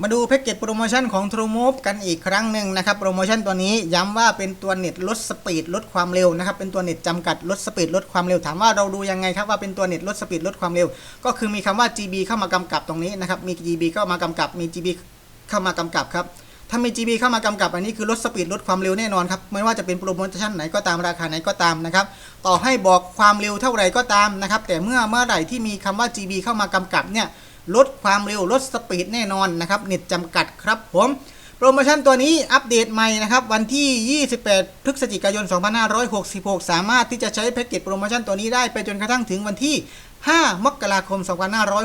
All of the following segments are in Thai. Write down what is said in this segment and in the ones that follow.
มาดูแพ็กเกจโปรโมชั่นของ TrueMove กันอีกครั้งหนึ่งนะครับ โปรโมชั่นตัวนี้ย้ำว่าเป็นตัวเน็ตลดสปีดลดความเร็วนะครับ เป็นตัวเน็ตจำกัดลดสปีดลดความเร็ว ถามว่าเราดูยังไงครับว่าเป็นตัวเน็ตลดสปีดลดความเร็ว ก็คือมีคำว่า GB เข้ามากำกับตรงนี้นะครับ มี GB เข้ามากำกับ มี GB เข้ามากำกับครับ ถ้ามี GB เข้ามากำกับอันนี้คือลดสปีดลดความเร็วแน่นอนครับ ไม่ว่าจะเป็นโปรโมชั่นไหนก็ตามราคาไหนก็ตามนะครับ ต่อให้บอกความเร็วเท่าไหร่ก็ตามนะครับ แต่เมื่อเมื่อไหร่ที่มีคำว่า GB เข้ามากำกับเนี่ย ลดความเร็วลดสปีดแน่นอนนะครับเน็ตจำกัดครับผมโปรโมชั่นตัวนี้อัปเดตใหม่นะครับวันที่ 28 พฤศจิกายน 2566 สามารถที่จะใช้แพ็กเกจโปรโมชั่นตัวนี้ได้ไปจนกระทั่งถึงวันที่ 5 มกราคม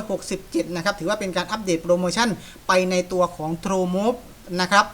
2567 นะครับถือว่าเป็นการอัปเดตโปรโมชั่นไปในตัวของ True Move นะครับ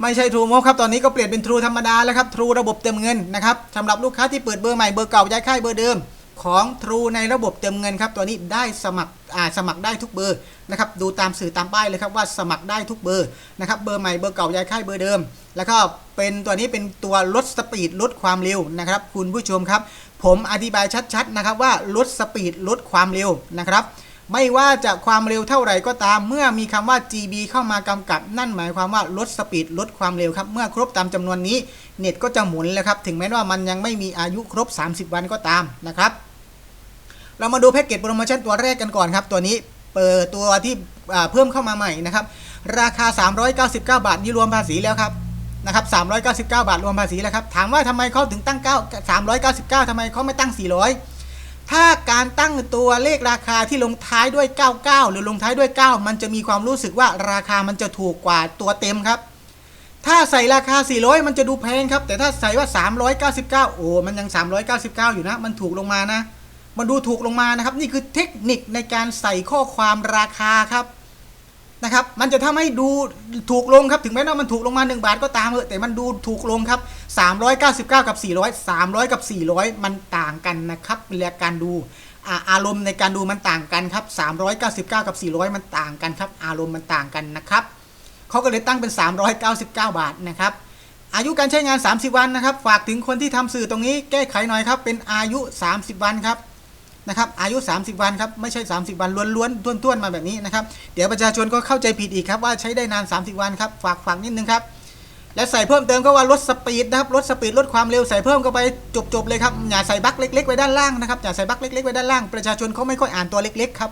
ไม่ใช่ True Move ครับตอนนี้ก็เปลี่ยนเป็น True ธรรมดาแล้วครับ True ระบบเติมเงินนะครับสำหรับลูกค้าที่เปิดเบอร์ใหม่เบอร์เก่าย้ายค่ายเบอร์เดิม ของ True ในระบบเติมเงินครับ ตัวนี้ได้สมัครอ่าสมัครได้ทุกเบอร์นะครับ ดูตามสื่อตามป้ายเลยครับว่าสมัครได้ทุกเบอร์นะครับ เบอร์ใหม่เบอร์เก่ายายค่ายเบอร์เดิม แล้วก็เป็นตัวนี้เป็นตัวลดสปีดลดความเร็วนะครับ คุณผู้ชมครับ ผมอธิบายชัดๆนะครับว่าลดสปีดลดความเร็วนะครับไม่ว่าจะความเร็วเท่าไหร่ก็ตาม เมื่อมีคำว่า GB เข้ามากำกับ นั่นหมายความว่าลดสปีดลดความเร็วครับ เมื่อครบตามจำนวนนี้ เน็ตก็จะหมุนแล้วครับ ถึงแม้ว่ามันยังไม่มีอายุครบ 30 วันก็ตามนะครับ เรามาดูแพ็กเกจโปรโมชั่นตัวแรกกันก่อนครับ ตัวนี้เปิดตัวที่เพิ่มเข้ามาใหม่นะครับ ราคา 399 บาทนี่รวมภาษีแล้วครับนะครับ399 บาทรวมภาษีแล้วครับ ถามว่าทำไมเขาถึงตั้ง 9 399ทำไมเขาไม่ตั้ง 400 ถ้าการตั้งตัวเลขราคาที่ลงท้ายด้วย 99 หรือลงท้ายด้วย 9 มันจะมีความรู้สึกว่าราคามันจะถูกกว่าตัวเต็มครับ ถ้าใส่ราคา 400 มันจะดูแพงครับ แต่ถ้าใส่ว่า 399 โอ้ มันยัง 399 อยู่นะ มันถูกลงมานะ มันดูถูกลงมานะครับ นี่คือเทคนิคในการใส่ข้อความราคาครับนะครับ มันจะทำให้ดูถูกลงครับ ถึงแม้ว่ามันถูกลงมา 1 บาทก็ตามเถอแต่มันดูถูกลงครับ 399 กับ 400 300 กับ 400 มันต่างกันนะครับเวลาการดูอารมณ์ในการดูมันต่างกันครับ 399 กับ 400 มันต่างกันครับ อารมณ์มันต่างกันนะครับเขาก็เลยตั้งเป็น 399 บาทนะครับ อายุการใช้งาน 30 วันนะครับ ฝากถึงคนที่ทำสื่อตรงนี้แก้ไขหน่อยครับ เป็นอายุ 30 วันครับ นะครับอายุ 30 วันครับไม่ใช่ 30 วันล้วนๆท้วนๆมาแบบนี้นะครับเดี๋ยวประชาชนก็เข้าใจผิดอีกครับว่าใช้ได้นาน 30 วันครับฝากฝากนิดนึงครับและใส่เพิ่มเติมก็ว่าลดสปีดนะครับลดสปีดลดความเร็วใส่เพิ่มเข้าไปจบๆเลยครับอย่าใส่บั๊กเล็กๆไว้ด้านล่างนะครับอย่าใส่บั๊กเล็กๆไว้ด้านล่างประชาชนเขาไม่ค่อยอ่านตัวเล็กๆครับ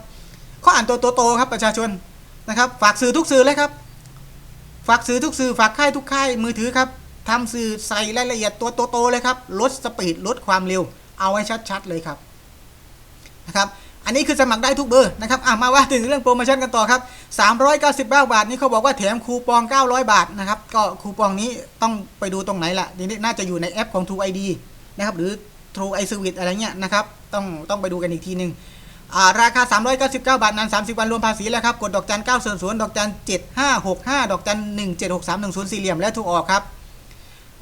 เขาอ่านตัวโตๆครับประชาชนนะครับฝากสื่อทุกสื่อเลยครับ ฝากสื่อทุกสื่อฝากค่ายทุกค่ายมือถือครับทำสื่อใส่รายละเอียดตัวโตๆเลยครับลดสปีดลดความเร็ว เอาไว้ชัดๆเลยครับ นะครับอันนี้คือสมัครได้ทุกเบอร์นะครับอะมาว่าถึงเรื่องโปรโมชั่นกันต่อครับ 399 บาท นี่เขาบอกว่าแถมคูปอง 900 บาทนะครับก็คูปองนี้ต้องไปดูตรงไหนล่ะนี้น่าจะอยู่ในแอปของ True ID นะครับหรือ True iService อะไรเงี้ยนะครับต้องต้องไปดูกันอีกทีหนึ่งาราคา 399 บาทนาน 30 วันรวมภาษีแล้วครับ กดดอกจัน9ส่วน0ดอกจัน 7565 ดอกจัน 17631สี่เหลี่ยมและถูกออกครับ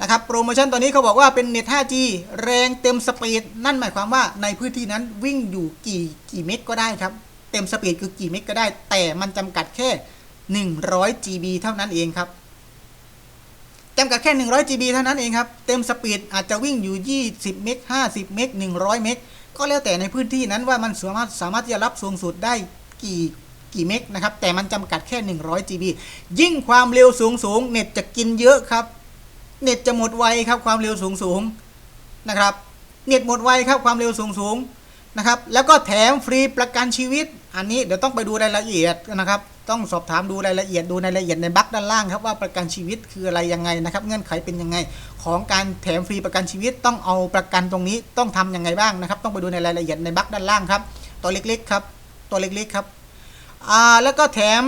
นะครับโปรโมชั่นตัวนี้เขาบอกว่าเป็นเน็ต 5G แรงเต็มสปีดนั่นหมายความว่าในพื้นที่นั้นวิ่งอยู่กี่กี่เมกก็ได้ครับ เต็มสปีดคือกี่เมกก็ได้ แต่มันจำกัดแค่ 100 GB เท่านั้นเองครับจำกัดแค่ 100 GB เท่านั้นเองครับ เต็มสปีดอาจจะวิ่งอยู่ 20 เมก 50 เมก 100 เมก ก็แล้วแต่ในพื้นที่นั้นว่ามันสามารถสามารถที่จะรับสูงสุดได้กี่กี่เมกนะครับ แต่มันจำกัดแค่ 100 GB ยิ่งความเร็วสูงสูงเน็ตจะกินเยอะครับ เน็ตจะหมดไวครับความเร็วสูงสูงนะครับ เน็ตหมดไวครับความเร็วสูงสูงนะครับ แล้วก็แถมฟรีประกันชีวิต อันนี้เดี๋ยวต้องไปดูรายละเอียดนะครับ ต้องสอบถามดูรายละเอียดดูในรายละเอียดในบัคด้านล่างครับว่าประกันชีวิตคืออะไรยังไงนะครับ เงื่อนไขเป็นยังไง ของการแถมฟรีประกันชีวิตต้องเอาประกันตรงนี้ต้องทำยังไงบ้างนะครับ ต้องไปดูในรายละเอียดในบัคด้านล่างครับ ตัวเล็กๆครับ ตัวเล็กๆครับ อ่าแล้วก็แถม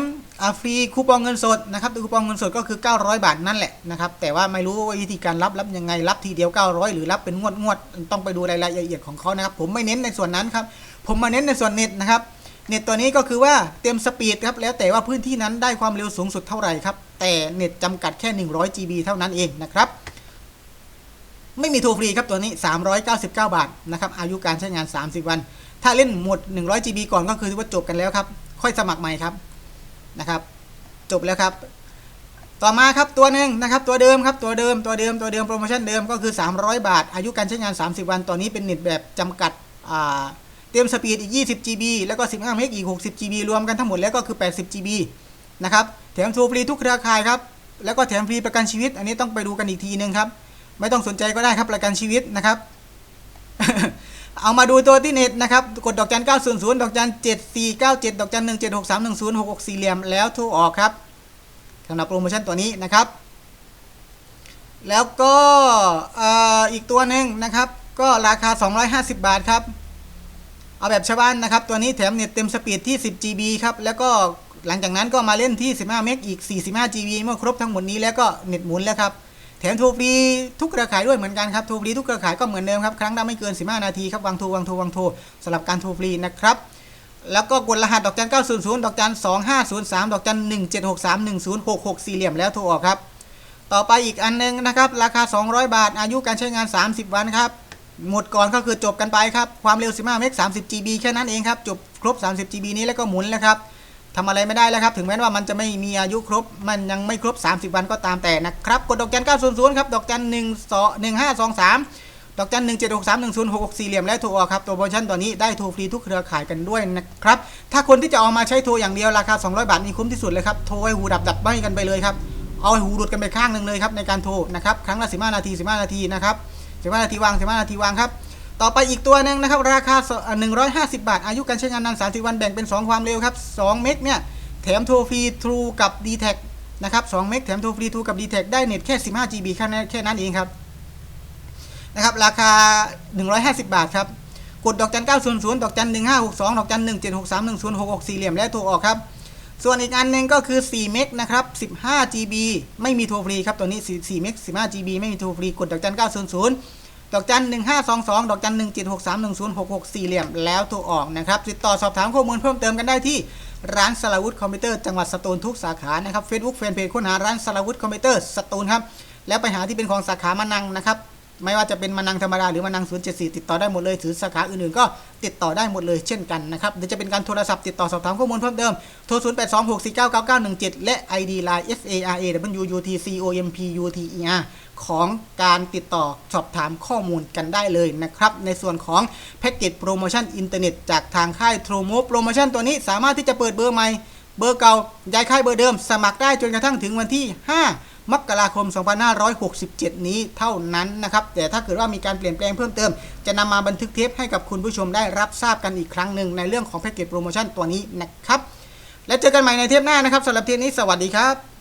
ฟรีคูปองเงินสดนะครับคูปองเงินสดก็คือ 900 บาทนั่นแหละนะครับแต่ว่าไม่รู้วิธีการรับรับยังไงรับทีเดียว 900 หรือรับเป็นงวดงวดต้องไปดูรายละเอียดของเขานะครับผมไม่เน้นในส่วนนั้นครับผมมาเน้นในส่วนเน็ตนะครับเน็ตตัวนี้ก็คือว่าเต็มสปีดครับแล้วแต่ว่าพื้นที่นั้นได้ความเร็วสูงสุดเท่าไหร่ครับแต่เน็ตจำกัดแค่ 100 GB เท่านั้นเองนะครับไม่มีโทรฟรีครับตัวนี้ 399 บาทนะครับอายุการใช้งาน 30 วัน ถ้าเล่นหมด 100 GB ก่อนก็คือว่าจบกันแล้วครับ ค่อยสมัครใหม่ครับนะครับ จบแล้วครับ ต่อมาครับตัวหนึ่งนะครับ ตัวเดิมครับตัวเดิมตัวเดิมตัวเดิมโปรโมชั่นเดิมก็คือ 300 บาท อายุการใช้งาน 30 วันตัวนี้เป็นเน็ตแบบจำกัดอ่าเต็มสปีดอีก 20 GB แล้วก็ 15 เมกอีก 60 GB รวมกันทั้งหมดแล้วก็คือ 80 GB นะครับแถมโทรฟรีทุกเครือข่ายครับแล้วก็แถมฟรีประกันชีวิต อันนี้ต้องไปดูกันอีกทีนึงครับไม่ต้องสนใจก็ได้ครับประกันชีวิตนะครับ เอามาดูตัวที่เน็ตนะครับ กดดอกจัน900 ดอกจัน 7497 ดอกจัน 1763 1066สี่เหลี่ยมแล้วโทรออกครับสำหรับโปรโมชั่นตัวนี้นะครับ แล้วก็อีกตัวหนึ่งนะครับ ก็ราคา 250 บาทครับ เอาแบบชาวบ้านนะครับ ตัวนี้แถมเน็ตเต็มสปีดที่ 10 GB ครับ แล้วก็หลังจากนั้นก็มาเล่นที่ 15 เมกอีก 45 GB เมื่อครบทั้งหมดนี้แล้วก็เน็ตหมุนแล้วครับ ถมโทรฟรีทุกเครือข่ายด้วยเหมือนกันครับโทรฟรีทุกเครือข่ายก็เหมือนเดิมครับครั้งละไม่เกิน 15 นาทีครับวางโทรวางโทรวางโทรสำหรับการโทรฟรีนะครับแล้วก็กดรหัสดอกจัน900 ดอกจัน2503 ดอกจัน1763 1066 สี่เหลี่ยมแล้วโทรออกครับ ต่อไปอีกอันหนึงนะครับ ราคา 200 บาท อายุการใช้งาน 30 วันครับ หมดก่อนก็คือจบกันไปครับ ความเร็ว 15 เมก30 GB แค่นั้นเองครับ จบครบ 30 GB นี้แล้วก็หมุนแล้วครับ ทำอะไรไม่ได้แล้วครับ ถึงแม้ว่ามันจะไม่มีอายุครบ มันยังไม่ครบ 30 วันก็ตามแต่นะครับ กดดอกจัน900ครับ ดอกจัน1 2 1523 ดอกจัน1763 1066สี่เหลี่ยมและโทรออกครับ ตัวโปรโมชั่นตัวนี้ได้โทรฟรีทุกเครือข่ายกันด้วยนะครับ ถ้าคนที่จะเอามาใช้โทรอย่างเดียวราคา 200 บาทนี่คุ้มที่สุดเลยครับ โทรให้หูดับดับไม่กันไปเลยครับ เอาห้หูหลุดกันไปข้างหนึ่งเลยครับในการโทรนะครับ ครั้งละ 15 นาที 15 นาทีนะครับ 15 นาทีวาง 15 นาทีวางครับ ต่อไปอีกตัวหนึ่งนะครับ ราคา 150 บาท อายุการใช้งานนาน 30 วันแบ่งเป็น 2 ความเร็วครับ2เมกเนี่ยแถมโทรฟรีทรูกับ d t แทนะครับ2เมกแถมโทรฟรีทรูกับ d t แทได้เน็ตแค่ 15 GB แค่นั้นแค่นั้นเองครับนะครับราคา 150 บาทครับกดดอกจัน900ดอกจัน1562ดอกจัน1763 1066สี่เหลี่ยมและโทรออกครับส่วนอีกอันหนึ่งก็คือ 4 เมกนะครับ 15 GB ไม่มีโทรฟรีครับตัวนี้ 4 เมก 15 GB ไม่มีโทรฟรี กดดอกจัน900 ดอกจัน1522ดอกจัน1763 1066สี่เหลี่ยมแล้วโทรออกนะครับ ติดต่อสอบถามข้อมูลเพิ่มเติมกันได้ที่ร้านสลาวุธคอมพิวเตอร์จังหวัดสตูลทุกสาขานะครับ Facebook แฟนเพจค้นหาร้านสลาวุธคอมพิวเตอร์สตูลครับแล้วไปหาที่เป็นของสาขามานังนะครับไม่ว่าจะเป็นมานังธรรมดาหรือมานัง074 ติดต่อได้หมดเลยถือสาขาอื่นๆก็ติดต่อได้หมดเลยเช่นกันนะครับเดี๋ยวจะเป็นการโทรศัพท์ติดต่อสอบถามข้อมูลเพิ่มเติมโทร 0826499917 และ ID Line SARAWUTCOMPUTER ของการติดต่อสอบถามข้อมูลกันได้เลยนะครับ ในส่วนของแพ็กเกจโปรโมชั่นอินเทอร์เน็ตจากทางค่ายโทรโมโปรโมชั่นตัวนี้สามารถที่จะเปิดเบอร์ใหม่เบอร์เก่าย้ายค่ายเบอร์เดิม สมัครได้จนกระทั่งถึงวันที่ 5 มกราคม 2567 นี้เท่านั้นนะครับ แต่ถ้าเกิดว่ามีการเปลี่ยนแปลงเพิ่มเติม จะนำมาบันทึกเทปให้กับคุณผู้ชมได้รับทราบกันอีกครั้งหนึ่งในเรื่องของแพ็กเกจโปรโมชั่นตัวนี้นะครับ และเจอกันใหม่ในเทปหน้านะครับสำหรับเทปนี้สวัสดีครับ